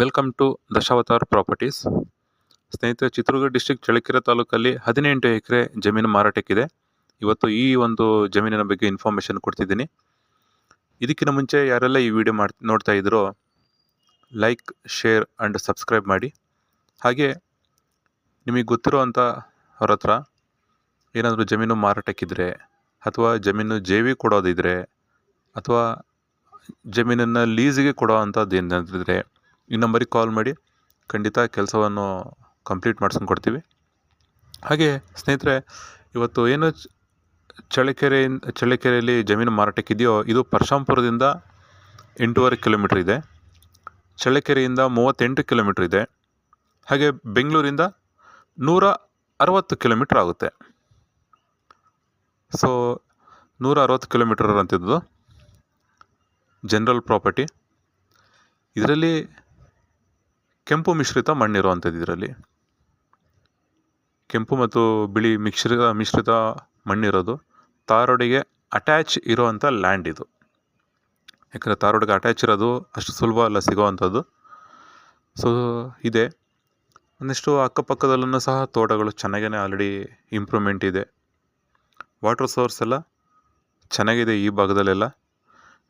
Welcome to Dashavatar properties. ಸ್ನೇಹಿತರೆ, Chitradurga district Challakere ತಾಲೂಕಲ್ಲಿ ಹದಿನೆಂಟು ಎಕರೆ ಜಮೀನು ಮಾರಾಟಕ್ಕಿದೆ. ಇವತ್ತು ಈ ಒಂದು ಜಮೀನಿನ ಬಗ್ಗೆ ಇನ್ಫಾರ್ಮೇಷನ್ ಕೊಡ್ತಿದ್ದೀನಿ. ಇದಕ್ಕಿಂತ ಮುಂಚೆ ಯಾರೆಲ್ಲ ಈ ವಿಡಿಯೋ ಮಾಡಿ, ನೋಡ್ತಾ ಇದ್ರೋ ಲೈಕ್ ಶೇರ್ ಆ್ಯಂಡ್ ಸಬ್ಸ್ಕ್ರೈಬ್ ಮಾಡಿ. ಹಾಗೆ ನಿಮಗೆ ಗೊತ್ತಿರೋ ಅಂಥ ಅವ್ರ ಹತ್ರ ಏನಾದರೂ ಜಮೀನು ಮಾರಾಟಕ್ಕಿದ್ರೆ, ಅಥವಾ ಜಮೀನು ಜೆ ವಿ ಕೊಡೋದಿದ್ರೆ, ಅಥವಾ ಜಮೀನನ್ನು ಲೀಸಿಗೆ ಕೊಡೋ ಅಂಥದ್ದು ಏನಾದ್ರಿದ್ರೆ ಈ ನಂಬರಿಗೆ ಕಾಲ್ ಮಾಡಿ ಖಂಡಿತ ಕೆಲಸವನ್ನು ಕಂಪ್ಲೀಟ್ ಮಾಡ್ಸ್ಕೊಂಡು ಕೊಡ್ತೀವಿ ಹಾಗೆ ಸ್ನೇಹಿತರೆ, ಇವತ್ತು ಏನು ಚಳ್ಳಕೆರೆ, ಚಳ್ಳಕೆರೆಯಲ್ಲಿ ಜಮೀನು ಮಾರಾಟಕ್ಕಿದೆಯೋ, ಇದು ಪರಶಾಂಪುರದಿಂದ ಎಂಟೂವರೆ ಕಿಲೋಮೀಟ್ರ್ ಇದೆ. ಚಳ್ಳಕೆರೆಯಿಂದ ಮೂವತ್ತೆಂಟು ಕಿಲೋಮೀಟ್ರ್ ಇದೆ. ಹಾಗೆ ಬೆಂಗಳೂರಿಂದ ನೂರ ಅರವತ್ತು ಕಿಲೋಮೀಟ್ರ್ ಆಗುತ್ತೆ. ಸೊ ನೂರ ಅರವತ್ತು ಕಿಲೋಮೀಟ್ರ್ ಅಂತಿದ್ದು ಜನರಲ್ ಪ್ರಾಪರ್ಟಿ ಇದರಲ್ಲಿ ಕೆಂಪು ಮಿಶ್ರಿತ ಮಣ್ಣಿರುವಂಥದ್ದು ಇದರಲ್ಲಿ. ಕೆಂಪು ಮತ್ತು ಬಿಳಿ ಮಿಶ್ರಿತ ಮಿಶ್ರಿತ ಮಣ್ಣಿರೋದು. ತಾರೋಡಿಗೆ ಅಟ್ಯಾಚ್ ಇರೋವಂಥ ಲ್ಯಾಂಡ್ ಇದು. ಯಾಕಂದರೆ ತಾರೋಡಿಗೆ ಅಟ್ಯಾಚ್ ಇರೋದು ಅಷ್ಟು ಸುಲಭ ಅಲ್ಲ ಸಿಗೋವಂಥದ್ದು. ಸೊ ಇದೆ. ಒಂದಿಷ್ಟು ಅಕ್ಕಪಕ್ಕದಲ್ಲೂ ಸಹ ತೋಟಗಳು ಚೆನ್ನಾಗೇ ಆಲ್ರೆಡಿ ಇಂಪ್ರೂವ್ಮೆಂಟ್ ಇದೆ. ವಾಟರ್ ಸೋರ್ಸ್ ಎಲ್ಲ ಚೆನ್ನಾಗಿದೆ ಈ ಭಾಗದಲ್ಲೆಲ್ಲ.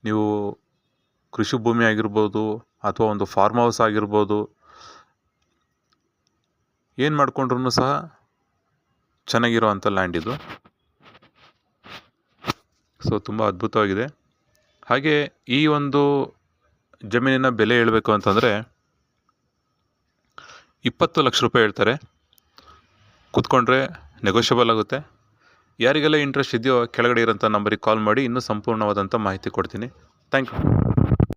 ನೀವು ಕೃಷಿ ಭೂಮಿ ಆಗಿರ್ಬೋದು ಅಥವಾ ಒಂದು ಫಾರ್ಮ್ ಹೌಸ್ ಆಗಿರ್ಬೋದು ಏನು ಮಾಡಿಕೊಂಡ್ರು ಸಹ ಚೆನ್ನಾಗಿರೋವಂಥ ಲ್ಯಾಂಡ್ ಇದು. ಸೊ ತುಂಬ ಅದ್ಭುತವಾಗಿದೆ. ಹಾಗೆ ಈ ಒಂದು ಜಮೀನಿನ ಬೆಲೆ ಹೇಳಬೇಕು ಅಂತಂದರೆ ಇಪ್ಪತ್ತು ಲಕ್ಷ ರೂಪಾಯಿ ಹೇಳ್ತಾರೆ. ಕೂತ್ಕೊಂಡ್ರೆ ನೆಗೋಷಿಯಬಲ್ ಆಗುತ್ತೆ. ಯಾರಿಗೆಲ್ಲ ಇಂಟ್ರೆಸ್ಟ್ ಇದೆಯೋ ಕೆಳಗಡೆ ಇರೋಂಥ ನಂಬರಿಗೆ ಕಾಲ್ ಮಾಡಿ, ಇನ್ನೂ ಸಂಪೂರ್ಣವಾದಂಥ ಮಾಹಿತಿ ಕೊಡ್ತೀನಿ. Thank you